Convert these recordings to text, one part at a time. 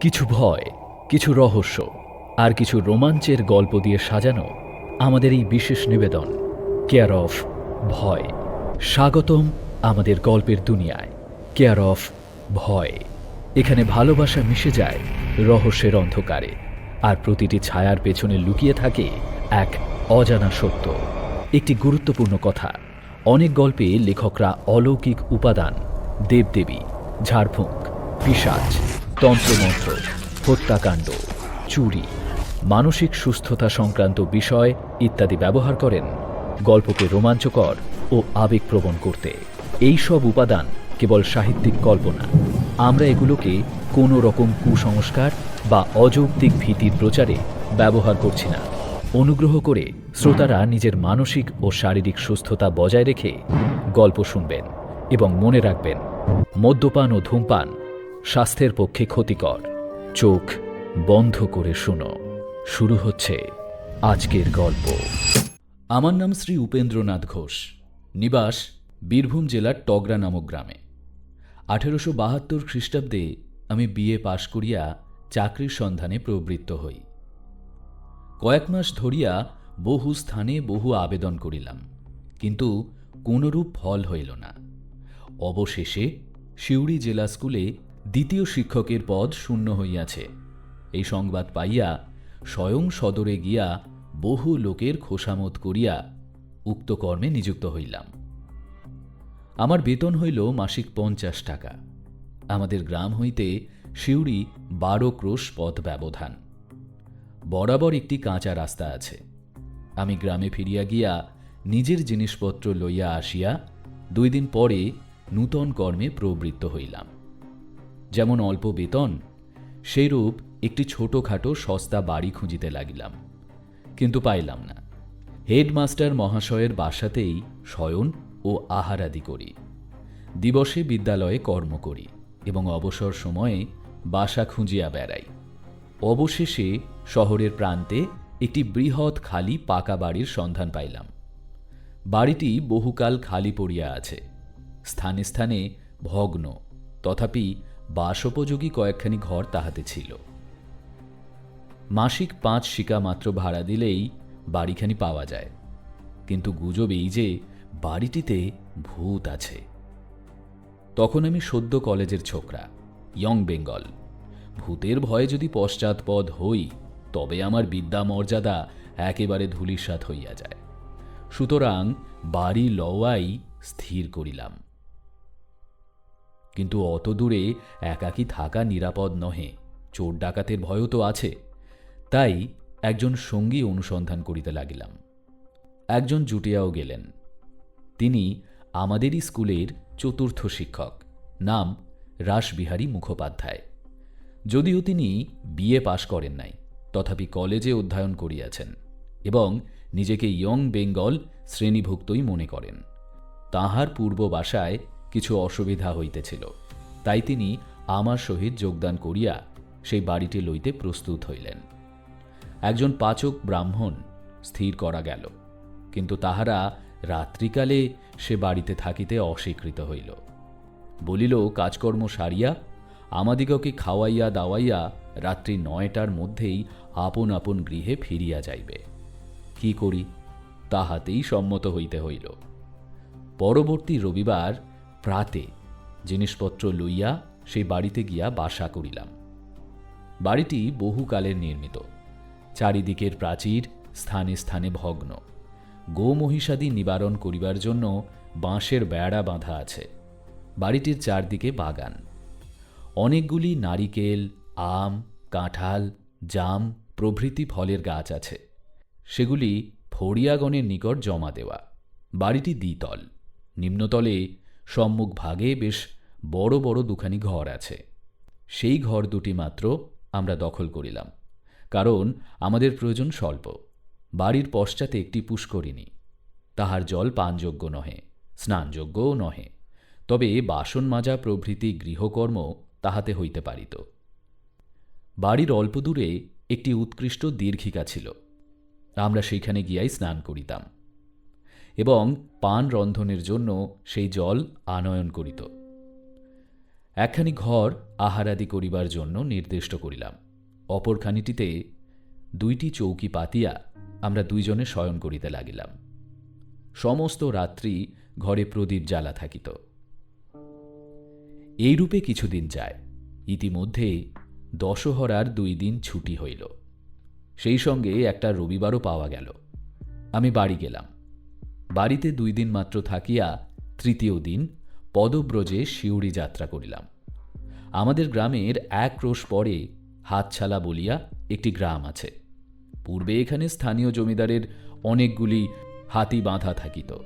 কিছু ভয়, কিছু রহস্য আর কিছু রোমাঞ্চের গল্প দিয়ে সাজানো আমাদের এই বিশেষ নিবেদন কেয়ার অফ ভয়। স্বাগতম আমাদের গল্পের দুনিয়ায় কেয়ার অফ ভয়। এখানে ভালোবাসা মিশে যায় রহস্যের অন্ধকারে আর প্রতিটি ছায়ার পেছনে লুকিয়ে থাকে এক অজানা সত্য। একটি গুরুত্বপূর্ণ কথা, অনেক গল্পে লেখকরা অলৌকিক উপাদান, দেবদেবী, ঝাড়ফুঁক পিসাচ তন্ত্রমন্ত্র, হত্যাকাণ্ড, চুরি, মানসিক সুস্থতা সংক্রান্ত বিষয় ইত্যাদি ব্যবহার করেন গল্পকে রোমাঞ্চকর ও আবেগপ্রবণ করতে। এই সব উপাদান কেবল সাহিত্যিক কল্পনা। আমরা এগুলোকে কোনো রকম কুসংস্কার বা অযৌক্তিক ভীতির প্রচারে ব্যবহার করছি না। অনুগ্রহ করে শ্রোতারা নিজের মানসিক ও শারীরিক সুস্থতা বজায় রেখে গল্প শুনবেন এবং মনে রাখবেন, মদ্যপান ও ধূমপান স্বাস্থ্যের পক্ষে ক্ষতিকর। চোখ বন্ধ করে শুনো। শুরু হচ্ছে আজকের গল্প। আমার নাম শ্রী উপেন্দ্রনাথ ঘোষ। নিবাস বীরভূম জেলার টগরা নামক গ্রামে। আঠেরোশো বাহাত্তর খ্রিস্টাব্দে আমি বিএ পাশ করিয়া চাকরির সন্ধানে প্রবৃত্ত হই। কয়েক মাস ধরিয়া বহু স্থানে বহু আবেদন করিলাম, কিন্তু কোনরূপ ফল হইল না। অবশেষে সিউড়ি জেলা স্কুলে দ্বিতীয় শিক্ষকের পদ শূন্য হইয়াছে। এই সংবাদ পাইয়া স্বয়ং সদরে গিয়া বহু লোকের খোসামত করিয়া উক্ত কর্মে নিযুক্ত হইলাম। আমার বেতন হইল মাসিক পঞ্চাশ টাকা। আমাদের গ্রাম হইতে সিউড়ি বারো ক্রোশ পথ ব্যবধান। বরাবর একটি কাঁচা রাস্তা আছে। আমি গ্রামে ফিরিয়া গিয়া নিজের জিনিসপত্র লইয়া আসিয়া দুই দিন পরে নূতন কর্মে প্রবৃত্ত হইলাম। যেমন অল্প বেতন, সেইরূপ একটি ছোটোখাটো সস্তা বাড়ি খুঁজিতে লাগিলাম। কিন্তু পাইলাম না। হেডমাস্টার মহাশয়ের বাসাতেই শয়ন ও আহারাদি করি। দিবসে বিদ্যালয়ে কর্ম করি এবং অবসর সময়ে বাসা খুঁজিয়া বেড়াই। অবশেষে শহরের প্রান্তে একটি বৃহৎ খালি পাকা বাড়ির সন্ধান পাইলাম। বাড়িটি বহুকাল খালি পড়িয়া আছে। স্থানে স্থানে ভগ্ন, তথাপি বাসোপযোগী কয়েকখানি ঘর তাহাতে ছিল। মাসিক পাঁচ শিকা মাত্র ভাড়া দিলেই বাড়িখানি পাওয়া যায়। কিন্তু গুজব এই যে বাড়িটিতে ভূত আছে। তখন আমি সদ্য কলেজের ছোকরা, ইয়ং বেঙ্গল। ভূতের ভয়ে যদি পশ্চাৎপদ হই, তবে আমার বিদ্যা মর্যাদা একেবারে ধূলিসাৎ হইয়া যায়। সুতরাং বাড়ি লওয়াই স্থির করিলাম। কিন্তু অত দূরে একাকী থাকা নিরাপদ নহে, চোর ডাকাতের ভয়ও তো আছে। তাই একজন সঙ্গী অনুসন্ধান করিতে লাগিলাম। একজন জুটিয়াও গেলেন। তিনি আমাদেরই স্কুলের চতুর্থ শিক্ষক, নাম রাসবিহারী মুখোপাধ্যায়। যদিও তিনি বিএ পাশ করেন নাই, তথাপি কলেজে অধ্যয়ন করিয়াছেন এবং নিজেকে ইয়ং বেঙ্গল শ্রেণীভুক্তই মনে করেন। তাহার পূর্ব বাসায় কিছু অসুবিধা হইতেছিল। তাই তিনি আমার সহিত যোগদান করিয়া সেই বাড়িটি লইতে প্রস্তুত হইলেন। একজন পাচক ব্রাহ্মণ স্থির করা গেল, কিন্তু তাহারা রাত্রিকালে সে বাড়িতে থাকিতে অস্বীকৃত হইল। বলিল, কাজকর্ম সারিয়া, আমাদিগকে খাওয়াইয়া দাওয়াইয়া রাত্রি নয়টার মধ্যেই আপন আপন গৃহে ফিরিয়া যাইবে। কি করি? তাহাতেই সম্মত হইতে হইল। পরবর্তী রবিবার প্রাতে জিনিসপত্র লইয়া সেই বাড়িতে গিয়া বাসা করিলাম। বাড়িটি বহুকালের নির্মিত। চারিদিকের প্রাচীর, স্থানে স্থানে ভগ্ন। গোমহিষাদি নিবারণ করিবার জন্য বাঁশের বেড়া বাঁধা আছে। বাড়িটির চারদিকে বাগান। অনেকগুলি নারিকেল, আম, কাঁঠাল, জাম প্রভৃতি ফলের গাছ আছে। সেগুলি ফড়িয়াগণের নিকট জমা দেওয়া। বাড়িটি দ্বিতল। নিম্নতলে সম্মুখ ভাগে বেশ বড় বড় দুখানি ঘর আছে। সেই ঘর দুটি মাত্র আমরা দখল করিলাম, কারণ আমাদের প্রয়োজন স্বল্প। বাড়ির পশ্চাতে একটি পুষ্করিণী, তাহার জল পানযোগ্য নহে, স্নানযোগ্যও নহে, তবে বাসন মাজা প্রভৃতি গৃহকর্ম তাহাতে হইতে পারিত। বাড়ির অল্প দূরে একটি উৎকৃষ্ট দীর্ঘিকা ছিল, আমরা সেইখানে গিয়াই স্নান করিতাম। এবং পান রন্ধনের জন্য সেই জল আনয়ন করিত। একখানি ঘর আহারাদি করিবার জন্য নির্দিষ্ট করিলাম। অপরখানিটিতে দুইটি চৌকি পাতিয়া আমরা দুইজনে শয়ন করিতে লাগিলাম। সমস্ত রাত্রি ঘরে প্রদীপ জ্বালা থাকিত। এইরূপে কিছুদিন যায়, ইতিমধ্যে দশহরার দুই দিন ছুটি হইল। সেই সঙ্গে একটা রবিবারও পাওয়া গেল। আমি বাড়ি গেলাম। বাড়িতে দুই দিন মাত্র থাকিয়া তৃতীয় দিন পদব্রজে শিউড়ি যাত্রা করিলাম। আমাদের গ্রামের এক ক্রোশ পরে হাতছালা বলিয়া একটি গ্রাম আছে। পূর্বে এখানে স্থানীয় জমিদারের অনেকগুলি হাতি বাঁধা থাকিত।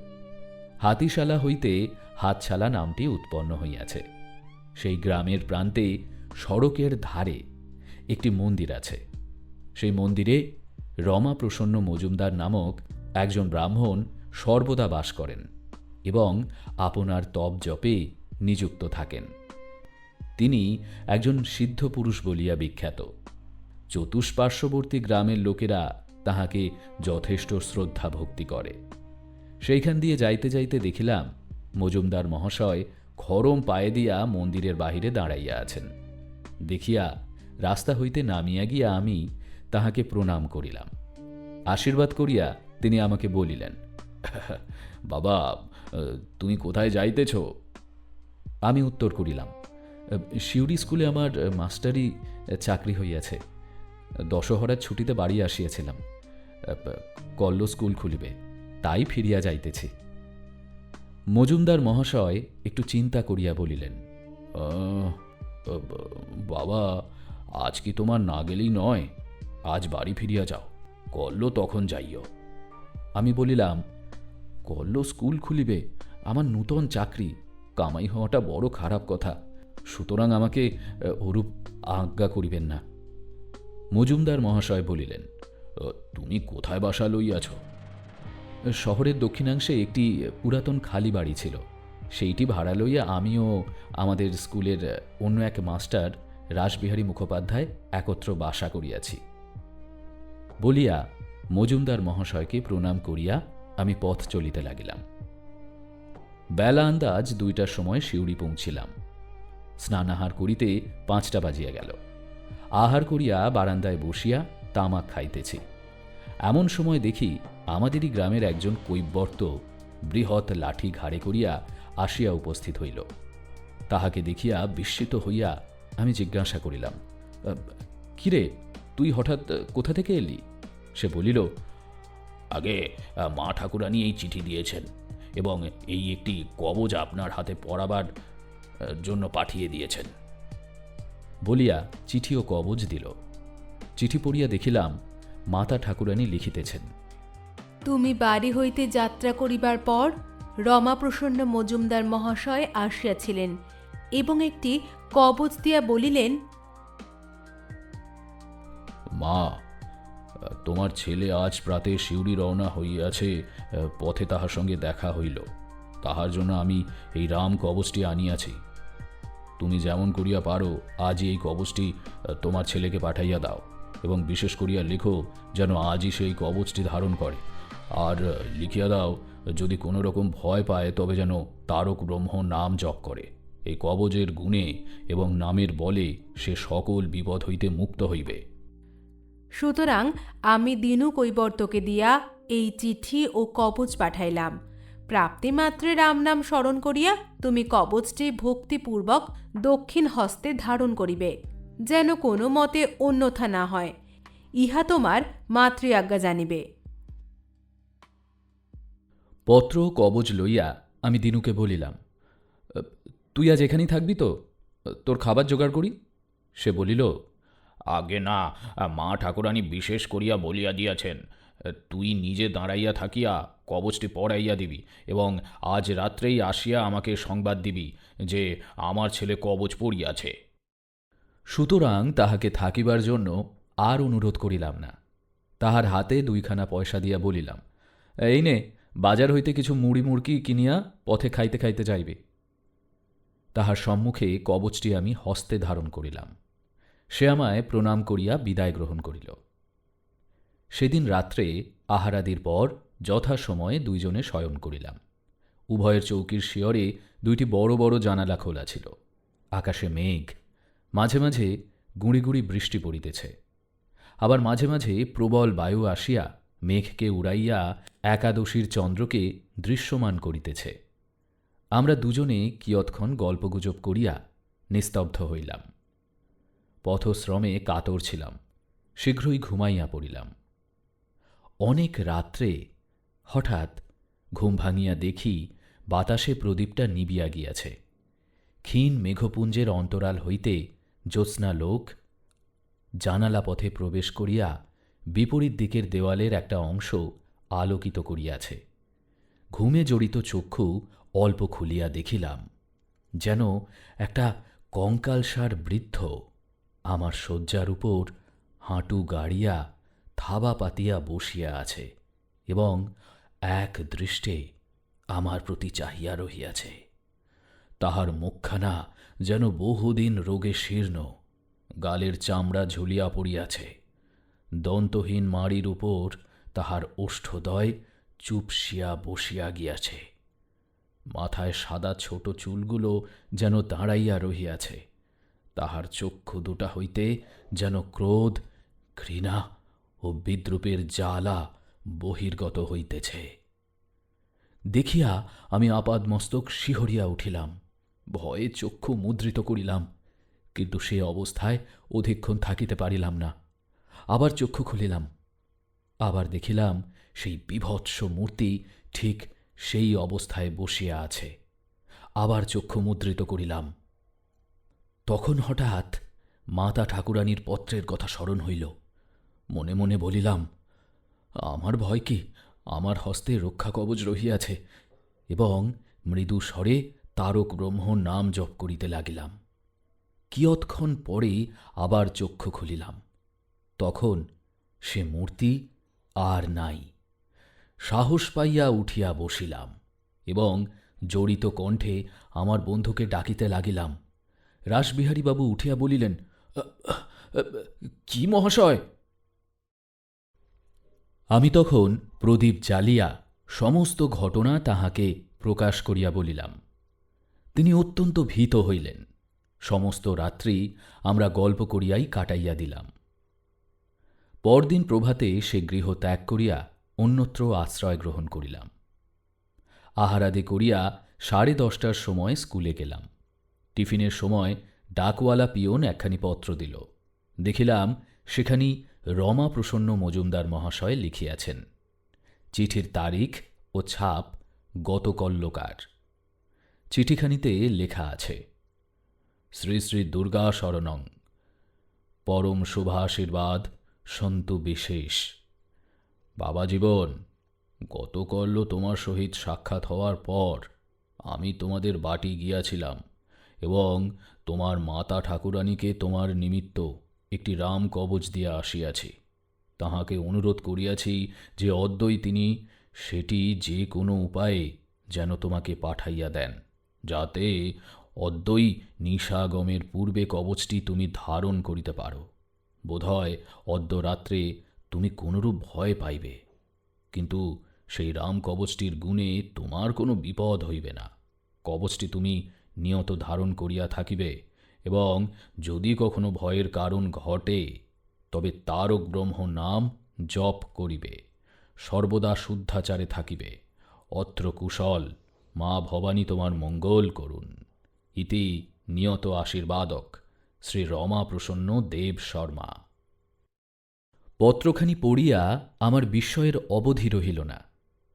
হাতিশালা হইতে হাতছালা নামটি উৎপন্ন হইয়াছে। সেই গ্রামের প্রান্তে সড়কের ধারে একটি মন্দির আছে। সেই মন্দিরে রমা প্রসন্ন মজুমদার নামক একজন ব্রাহ্মণ সর্বদা বাস করেন এবং আপনার তপ জপে নিযুক্ত থাকেন। তিনি একজন সিদ্ধ পুরুষ বলিয়া বিখ্যাত। চতুষ্পার্শ্ববর্তী গ্রামের লোকেরা তাহাকে যথেষ্ট শ্রদ্ধা ভক্তি করে। সেইখান দিয়ে যাইতে যাইতে দেখিলাম, মজুমদার মহাশয় খরম পায়ে দিয়া মন্দিরের বাহিরে দাঁড়াইয়া আছেন। দেখিয়া রাস্তা হইতে নামিয়া গিয়া আমি তাহাকে প্রণাম করিলাম। আশীর্বাদ করিয়া তিনি আমাকে বলিলেন বাবা তুমি কোথায় যাইতেছ? আমি উত্তর করিলাম শিউরি স্কুলে আমার মাস্টারি চাকরি হইয়াছে। দশহরার ছুটিতে বাড়ি আসিয়াছিলাম কল্ল স্কুল খুলিবে তাই ফিরিয়া যাইতেছি। মজুমদার মহাশয় একটু চিন্তা করিয়া বলিলেন "আহ, বাবা আজ কি তোমার না গেলেই নয়? আজ বাড়ি ফিরিয়া যাও কল্ল তখন যাইও। আমি বলিলাম কল্ল স্কুল খুলিবে, আমার নূতন চাকরি। কামাই হওয়াটা বড় খারাপ কথা। সুতরাং আমাকে ওরূপ আজ্ঞা করিবেন না। মজুমদার মহাশয় বলিলেন তুমি কোথায় বাসা লইয়াছ? শহরের দক্ষিণাংশে একটি পুরাতন খালি বাড়ি ছিল। সেইটি ভাড়া লইয়া আমিও আমাদের স্কুলের অন্য এক মাস্টার রাসবিহারী মুখোপাধ্যায় একত্র বাসা করিয়াছি। বলিয়া মজুমদার মহাশয়কে প্রণাম করিয়া আমি পথ চলিতে লাগিলাম। বেলা আন্দাজ দুইটার সময় শিউড়ি পৌঁছিলাম। স্নানাহার করিতে পাঁচটা বাজিয়া গেল। আহার করিয়া বারান্দায় বসিয়া তামাক খাইতেছি। এমন সময় দেখি আমাদেরই গ্রামের একজন কৈবর্ত বৃহৎ লাঠি ঘাড়ে করিয়া আসিয়া উপস্থিত হইল। তাহাকে দেখিয়া বিস্মিত হইয়া আমি জিজ্ঞাসা করিলাম "আহ, কিরে তুই হঠাৎ কোথা থেকে এলি? সে বলিল আগে মা ঠাকুরানী এই চিঠি দিয়েছেন এবং এই একটি কবজ আপনার হাতে পড়াবার জন্য পাঠিয়ে দিয়েছেন। বলিয়া চিঠি ও কবজ দিল। চিঠি পড়িয়া দেখিলাম মাতা ঠাকুরানী লিখিতেছেন। তুমি বাড়ি হইতে যাত্রা করিবার পর রমাপ্রসন্ন মজুমদার মহাশয় আসিয়াছিলেন এবং একটি কবচ দিয়া বলিলেন মা তোমার ছেলে আজ প্রাতে শিউরি রওনা হইয়াছে পথে তাহার সঙ্গে দেখা হইল। তাহার জন্য আমি এই রাম কবচটি আনিয়াছি। তুমি যেমন করিয়া পারো, আজই এই কবচটি তোমার ছেলেকে পাঠাইয়া দাও এবং বিশেষ করিয়া লেখো যেন আজই সেই কবচটি ধারণ করে। আর লিখিয়া দাও, যদি কোনো রকম ভয় পায়, তবে যেন তারক ব্রহ্ম নাম জপ করে। এই কবজের গুণে এবং নামের বলে সে সকল বিপদ হইতে মুক্ত হইবে। সুতরাং আমি দিনু কৈবর্তকে দিয়া এই চিঠি ও কবচ পাঠাইলাম। প্রাপ্তিমাত্রে রাম নাম স্মরণ করিয়া তুমি কবচটি ভক্তিপূর্বক দক্ষিণ হস্তে ধারণ করিবে, যেন কোনো মতে অন্যথা না হয়। ইহা তোমার মাতৃ আজ্ঞা জানিবে। পত্র কবজ লইয়া আমি দিনুকে বলিলাম, তুই আজ এখানেই থাকবি তো? তোর খাবার জোগাড় করি? সে বলিল আগে না, মা ঠাকুরানী বিশেষ করিয়া বলিয়া দিয়াছেন। তুই নিজে দাঁড়াইয়া থাকিয়া কবচটি পড়াইয়া দিবি এবং আজ রাত্রেই আসিয়া আমাকে সংবাদ দিবি যে আমার ছেলে কবচ পড়িয়াছে। সুতরাং তাহাকে থাকিবার জন্য আর অনুরোধ করিলাম না। তাহার হাতে দুইখানা পয়সা দিয়া বলিলাম, এই নে, বাজার হইতে কিছু মুড়ি মুড়কি কিনিয়া পথে খাইতে খাইতে যাইবে। তাহার সম্মুখে কবচটি আমি হস্তে ধারণ করিলাম। সে আমায় প্রণাম করিয়া বিদায় গ্রহণ করিল। সেদিন রাত্রে আহারাদির পর যথাসময়ে দুইজনে শয়ন করিলাম। উভয়ের চৌকির শিয়রে দুইটি বড় বড় জানালা খোলা ছিল। আকাশে মেঘ, মাঝে মাঝে গুঁড়ি গুঁড়ি বৃষ্টি পড়িতেছে। আবার মাঝে মাঝে প্রবল বায়ু আসিয়া মেঘকে উড়াইয়া একাদশীর চন্দ্রকে দৃশ্যমান করিতেছে। আমরা দুজনে কিয়ৎক্ষণ গল্পগুজব করিয়া নিস্তব্ধ হইলাম। পথশ্রমে কাতর ছিলাম, শীঘ্রই ঘুমাইয়া পড়িলাম। অনেক রাত্রে হঠাৎ ঘুম ভাঙিয়া দেখি বাতাসে প্রদীপটা নিবিয়া গিয়াছে। ক্ষীণ মেঘপুঞ্জের অন্তরাল হইতে জ্যোৎস্না লোক জানালা পথে প্রবেশ করিয়া বিপরীত দিকের দেওয়ালের একটা অংশ আলোকিত করিয়াছে। ঘুমে জড়িত চক্ষু অল্প খুলিয়া দেখিলাম, যেন একটা কঙ্কালসার বৃদ্ধ আমার শয্যার উপর হাঁটু গাড়িয়া, থাবা পাতিয়া বসিয়া আছে এবং এক দৃষ্টে আমার প্রতি চাহিয়া রহিয়াছে। তাহার মুখখানা যেন বহুদিন রোগে শীর্ণ, গালের চামড়া ঝুলিয়া পড়িয়াছে। দন্তহীন মাড়ির উপর তাহার ওষ্ঠদয় চুপসিয়া বসিয়া গিয়াছে। মাথায় সাদা ছোট চুলগুলো যেন দাঁড়াইয়া রহিয়াছে। তাহার চক্ষু দুটা হইতে যেন ক্রোধ, ঘৃণা ও বিদ্রুপের জ্বালা বহির্গত হইতেছে। দেখিয়া আমি আপাদমস্তক শিহরিয়া উঠিলাম, ভয়ে চক্ষু মুদ্রিত করিলাম, কিন্তু সে অবস্থায় অধিকক্ষণ থাকিতে পারিলাম না। আবার চক্ষু খুলিলাম, আবার দেখিলাম সেই বিভৎস মূর্তি ঠিক সেই অবস্থায় বসিয়া আছে। আবার চক্ষু মুদ্রিত করিলাম তখন হঠাৎ মাতা ঠাকুরানীর পত্রের কথা স্মরণ হইল। মনে মনে বলিলাম, আমার ভয় কি? আমার হস্তে রক্ষা কবচ রহিয়াছে এবং মৃদু স্বরে তারক ব্রহ্ম নাম জপ করিতে লাগিলাম। কিয়ৎক্ষণ পরেই আবার চক্ষু খুলিলাম। তখন সে মূর্তি আর নাই। সাহস পাইয়া উঠিয়া বসিলাম এবং জড়িত কণ্ঠে আমার বন্ধুকে ডাকিতে লাগিলাম রাসবিহারীবাবু উঠিয়া বলিলেন "আ, আ, আ, কি মহাশয়? আমি তখন প্রদীপ জ্বালিয়া সমস্ত ঘটনা তাহাকে প্রকাশ করিয়া বলিলাম। তিনি অত্যন্ত ভীত হইলেন। সমস্ত রাত্রি আমরা গল্প করিয়াই কাটাইয়া দিলাম। পরদিন প্রভাতে সে গৃহ ত্যাগ করিয়া অন্যত্র আশ্রয় গ্রহণ করিলাম। আহারাদি করিয়া সাড়ে দশটার সময় স্কুলে গেলাম। টিফিনের সময় ডাকওয়ালা পিয়ন একখানি পত্র দিল। দেখিলাম সেখানি রমা প্রসন্ন মজুমদার মহাশয় লিখিয়াছেন। চিঠির তারিখ ও ছাপ গতকল্যকার। চিঠিখানিতে লেখা আছে, শ্রী শ্রী দুর্গা শরণং, পরম শুভাশীর্বাদ সন্তু বিশেষ। বাবা জীবন, গতকল্য তোমার সহিত সাক্ষাৎ হওয়ার পর আমি তোমাদের বাটি গিয়াছিলাম। এবং তোমার মাতা ঠাকুরানীকে তোমার নিমিত্ত একটি রাম কবচ দিয়া আসিয়াছি। তাহাকে অনুরোধ করিয়াছি যে অদ্যই তিনি, সেটি যে কোনো উপায়ে যেন তোমাকে পাঠাইয়া দেন, যাতে অদ্যই নিশাগমের পূর্বে কবচটি তুমি ধারণ করিতে পারো। বোধহয় অদ্য রাত্রে তুমি কোনরূপ ভয় পাইবে। কিন্তু সেই রাম কবচটির গুণে তোমার কোনো বিপদ হইবে না। কবচটি তুমি নিয়ত ধারণ করিয়া থাকিবে এবং যদি কখনো ভয়ের কারণ ঘটে, তবে তারক ব্রহ্ম নাম জপ করিবে, সর্বদা শুদ্ধাচারে থাকিবে। অত্র কুশল, মা ভবানী তোমার মঙ্গল করুন। ইতি নিয়ত আশীর্বাদক, শ্রী রমা প্রসন্ন দেব শর্মা। পত্রখানি পড়িয়া আমার বিস্ময়ের অবধি রহিল না।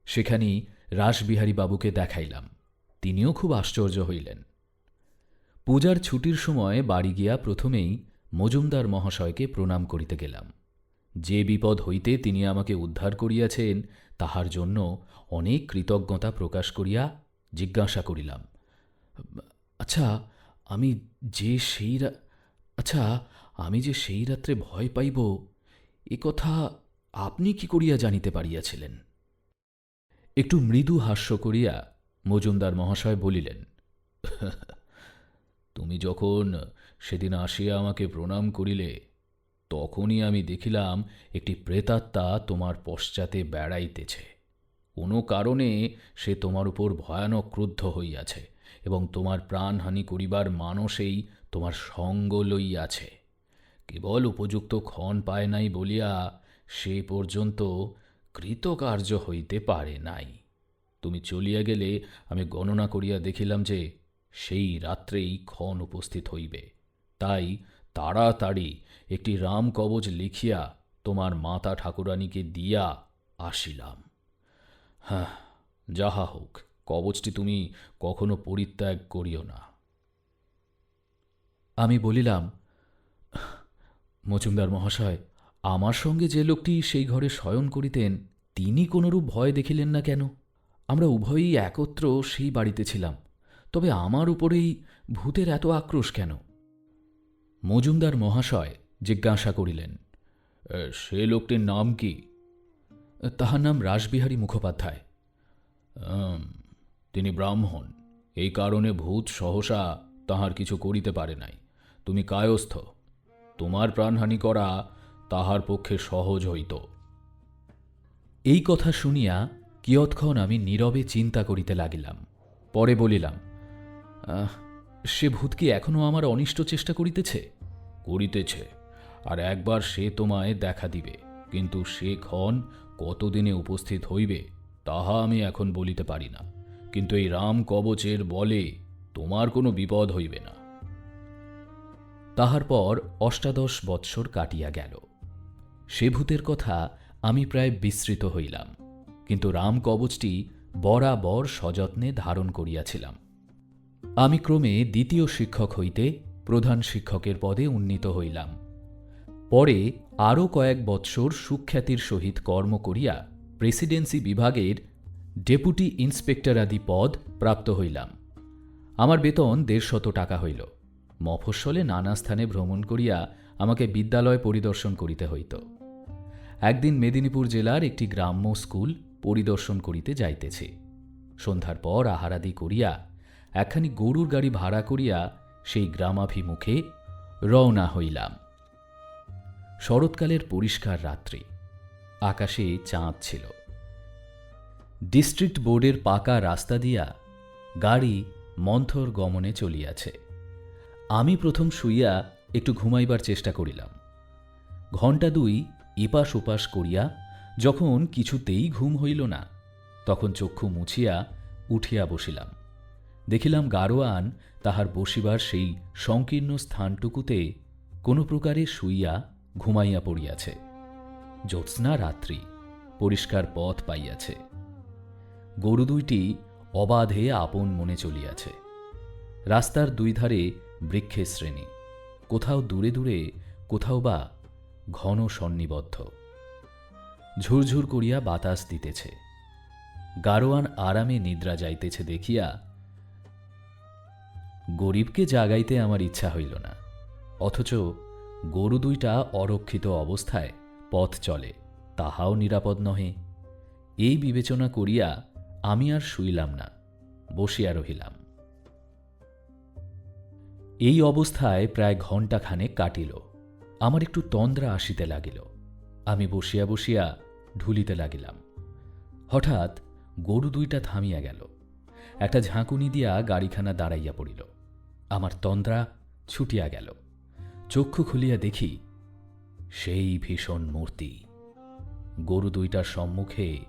সেখানি রাসবিহারী বাবুকে দেখাইলাম। তিনিও খুব আশ্চর্য হইলেন। পূজার ছুটির সময় বাড়ি গিয়া প্রথমেই মজুমদার মহাশয়কে প্রণাম করিতে গেলাম। যে বিপদ হইতে তিনি আমাকে উদ্ধার করিয়াছেন, তাহার জন্য অনেক কৃতজ্ঞতা প্রকাশ করিয়া জিজ্ঞাসা করিলাম আচ্ছা আমি যে সেই আচ্ছা আমি যে সেই রাত্রে ভয় পাইব, এ কথা আপনি কি করিয়া জানিতে পারিয়াছিলেন? একটু মৃদু হাস্য করিয়া মজুমদার মহাশয় বলিলেন তুমি যখন সেদিন আসিয়া আমাকে প্রণাম করিলে, তখনই আমি দেখিলাম একটি প্রেতাত্মা তোমার পশ্চাতে বেড়াইতেছে। কোনো কারণে সে তোমার উপর ভয়ানক ক্রুদ্ধ হইয়াছে এবং তোমার প্রাণহানি করিবার মানসেই তোমার সঙ্গ লইয়াছে। কেবল উপযুক্ত ক্ষণ পায় নাই বলিয়া সে পর্যন্ত কৃতকার্য হইতে পারে নাই। তুমি চলিয়া গেলে আমি গণনা করিয়া দেখিলাম যে সেই রাত্রেই ক্ষণ উপস্থিত হইবে। তাই তাড়াতাড়ি একটি রাম কবচ লিখিয়া তোমার মাতা ঠাকুরানীকে দিয়া আসিলাম। হ্যাঁ যাহা হোক, কবচটি তুমি কখনো পরিত্যাগ করিও না। আমি বলিলাম, মজুমদার মহাশয়, আমার সঙ্গে যে লোকটি সেই ঘরে শয়ন করিতেন, তিনি কোনরূপ ভয় দেখিলেন না কেন? আমরা উভয়ই একত্র সেই বাড়িতে ছিলাম। তবে আমার উপরেই ভূতের এত আক্রোশ কেন? মজুমদার মহাশয় জিজ্ঞাসা করিলেন সে লোকটির নাম কি? তাহার নাম রাসবিহারী মুখোপাধ্যায়। "উম, তিনি ব্রাহ্মণ। এই কারণে ভূত সহসা তাহার কিছু করিতে পারে নাই। তুমি কায়স্থ। তোমার প্রাণহানি করা তাহার পক্ষে সহজ হইত। এই কথা শুনিয়া কিয়ৎক্ষণ আমি নীরবে চিন্তা করিতে লাগিলাম। পরে বলিলাম "আহ, সে ভূত কি এখনও আমার অনিষ্ট চেষ্টা করিতেছে? করিতেছে। আর একবার সে তোমায় দেখা দিবে, কিন্তু সে ক্ষণ কতদিনে উপস্থিত হইবে তাহা আমি এখন বলিতে পারি না। কিন্তু এই রাম কবচের বলে তোমার কোনো বিপদ হইবে না। তাহার পর অষ্টাদশ বৎসর কাটিয়া গেল। সে ভূতের কথা আমি প্রায় বিস্মৃত হইলাম, কিন্তু রাম কবচটি বরাবর সযত্নে ধারণ করিয়াছিলাম। আমি ক্রমে দ্বিতীয় শিক্ষক হইতে প্রধান শিক্ষকের পদে উন্নীত হইলাম। পরে আরও কয়েক বৎসর সুখ্যাতির সহিত কর্ম করিয়া প্রেসিডেন্সি বিভাগের ডেপুটি ইন্সপেক্টরাদি পদ প্রাপ্ত হইলাম। আমার বেতন দেড়শত টাকা হইল। মফস্বলে নানা স্থানে ভ্রমণ করিয়া আমাকে বিদ্যালয় পরিদর্শন করিতে হইত। একদিন মেদিনীপুর জেলার একটি গ্রাম্য স্কুল পরিদর্শন করিতে যাইতেছি। সন্ধ্যার পর আহারাদি করিয়া একখানি গরুর গাড়ি ভাড়া করিয়া সেই গ্রামাভিমুখে রওনা হইলাম। শরৎকালের পরিষ্কার রাত্রি। আকাশে চাঁদ ছিল। ডিস্ট্রিক্ট বোর্ডের পাকা রাস্তা দিয়া গাড়ি মন্থর গমনে চলিয়াছে। আমি প্রথম শুইয়া একটু ঘুমাইবার চেষ্টা করিলাম। ঘণ্টা দুই এপাশ ওপাশ করিয়া যখন কিছুতেই ঘুম হইল না, তখন চক্ষু মুছিয়া উঠিয়া বসিলাম। দেখিলাম গারোয়ান তাহার বসিবার সেই সংকীর্ণ স্থানটুকুতে কোনো প্রকারে শুইয়া ঘুমাইয়া পড়িয়াছে। জ্যোৎস্না রাত্রি, পরিষ্কার পথ পাইয়াছে। গরু দুইটি অবাধে আপন মনে চলিয়াছে। রাস্তার দুই ধারে বৃক্ষের শ্রেণি, কোথাও দূরে দূরে, কোথাও বা ঘন সন্নিবদ্ধ। ঝুরঝুর করিয়া বাতাস দিতেছে। গারোয়ান আরামে নিদ্রা যাইতেছে দেখিয়া গরিবকে জাগাইতে আমার ইচ্ছা হইল না, অথচ গরু দুইটা অরক্ষিত অবস্থায় পথ চলে, তাহাও নিরাপদ নহে। এই বিবেচনা করিয়া আমি আর শুইলাম না, বসিয়া রহিলাম। এই অবস্থায় প্রায় ঘণ্টাখানেক কাটিল, আমার একটু তন্দ্রা আসিতে লাগিল, আমি বসিয়া বসিয়া ঢুলিতে লাগিলাম। হঠাৎ গরু দুইটা থামিয়া গেল, একটা ঝাঁকুনি দিয়া গাড়িখানা দাঁড়াইয়া পড়িল। আমার তন্দ্রা ছুটিয়া গেল। চক্ষু খুলিয়া দেখি সেই ভীষণ মূর্তি। গরু দুইটার সম্মুখে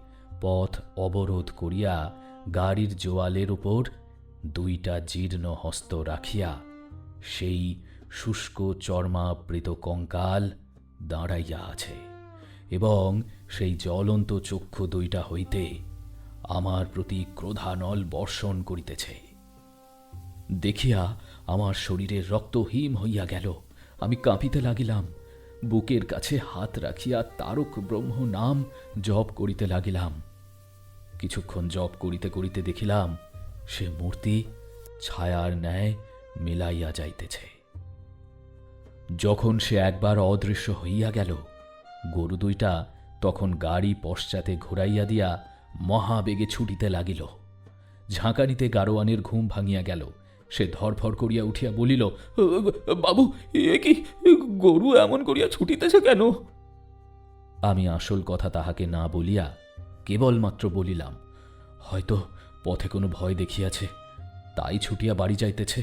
পথ অবরোধ করিয়া গাড়ির জোয়ালের উপর দুইটা জীর্ণ হস্ত রাখিয়া সেই শুষ্ক চর্মাবৃত কঙ্কাল দাঁড়াইয়া আছে এবং সেই জ্বলন্ত চক্ষু দুইটা হইতে আমার প্রতি ক্রোধানল বর্ষণ করিতেছে। দেখিয়া আমার শরীরের রক্ত হিম হইয়া গেল। আমি কাঁপিতে লাগিলাম। বুকের কাছে হাত রাখিয়া তারক ব্রহ্ম নাম জপ করিতে লাগিলাম। কিছুক্ষণ জপ করিতে করিতে দেখিলাম, সে মূর্তি ছায়ার ন্যায় মিলাইয়া যাইতেছে। যখন সে একবার অদৃশ্য হইয়া গেল, গরু দুইটা তখন গাড়ি পশ্চাতে ঘুরাইয়া দিয়া মহাবেগে ছুটিতে লাগিল। ঝাঁকানিতে গারোয়ানের ঘুম ভাঙিয়া গেল। সে ধরফর করিয়া উঠিয়া বলিল বাবু, এ কি গরু এমন করিয়া ছুটিতেছে কেন? আমি আসল কথা তাহাকে না বলিয়া কেবলমাত্র বলিলাম, হয়তো পথে কোনো ভয় দেখিয়াছে, তাই ছুটিয়া বাড়ি যাইতেছে।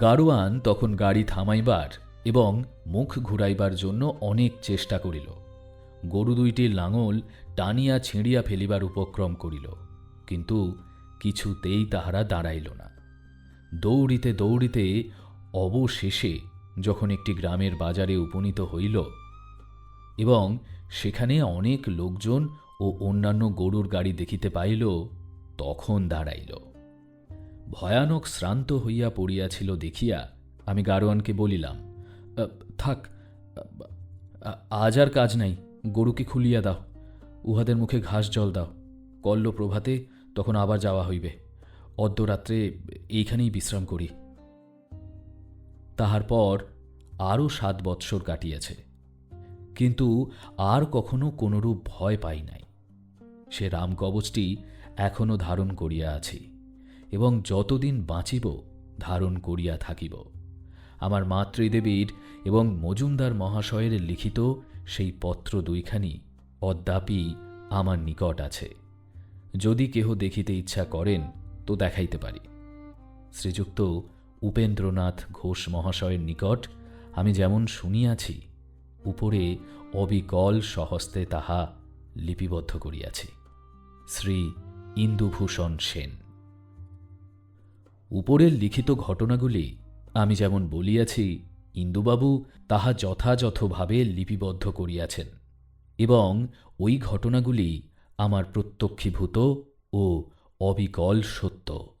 গাড়োয়ান তখন গাড়ি থামাইবার এবং মুখ ঘুরাইবার জন্য অনেক চেষ্টা করিল। গরু দুইটির লাঙল টানিয়া ছিঁড়িয়া ফেলিবার উপক্রম করিল। কিন্তু কিছুতেই তাহারা দাঁড়াইল না। দৌড়িতে দৌড়িতে অবশেষে যখন একটি গ্রামের বাজারে উপনীত হইল এবং সেখানে অনেক লোকজন ও অন্যান্য গরুর গাড়ি দেখিতে পাইল, তখন দাঁড়াইল। ভয়ানক শ্রান্ত হইয়া পড়িয়াছিল দেখিয়া আমি গারোয়ানকে বলিলাম থাক আজ আর কাজ নাই, গরুকে খুলিয়া দাও, উহাদের মুখে ঘাস জল দাও কল্ল প্রভাতে তখন আবার যাওয়া হইবে। অর্ধরাত্রে এইখানেই বিশ্রাম করি। তাহার পর আরও সাত বৎসর কাটিয়াছে। কিন্তু আর কখনো কোনরূপ ভয় পাই নাই। সে রামকবচটি এখনও ধারণ করিয়া আছি এবং যতদিন বাঁচিব ধারণ করিয়া থাকিব। আমার মাতৃদেবীর এবং মজুমদার মহাশয়ের লিখিত সেই পত্র দুইখানি অদ্যাপি আমার নিকট আছে। যদি কেহ দেখিতে ইচ্ছা করেন, তো দেখাইতে পারি। শ্রীযুক্ত উপেন্দ্রনাথ ঘোষ মহাশয়ের নিকট আমি যেমন শুনিয়াছি, উপরে অবিকল সহস্তে তাহা লিপিবদ্ধ করিয়াছি। শ্রী ইন্দুভূষণ সেন। উপরের লিখিত ঘটনাগুলি আমি যেমন বলিয়াছি, ইন্দুবাবু তাহা যথাযথভাবে লিপিবদ্ধ করিয়াছেন এবং ওই ঘটনাগুলি আমার প্রত্যক্ষীভূত ও অবিকল সত্য।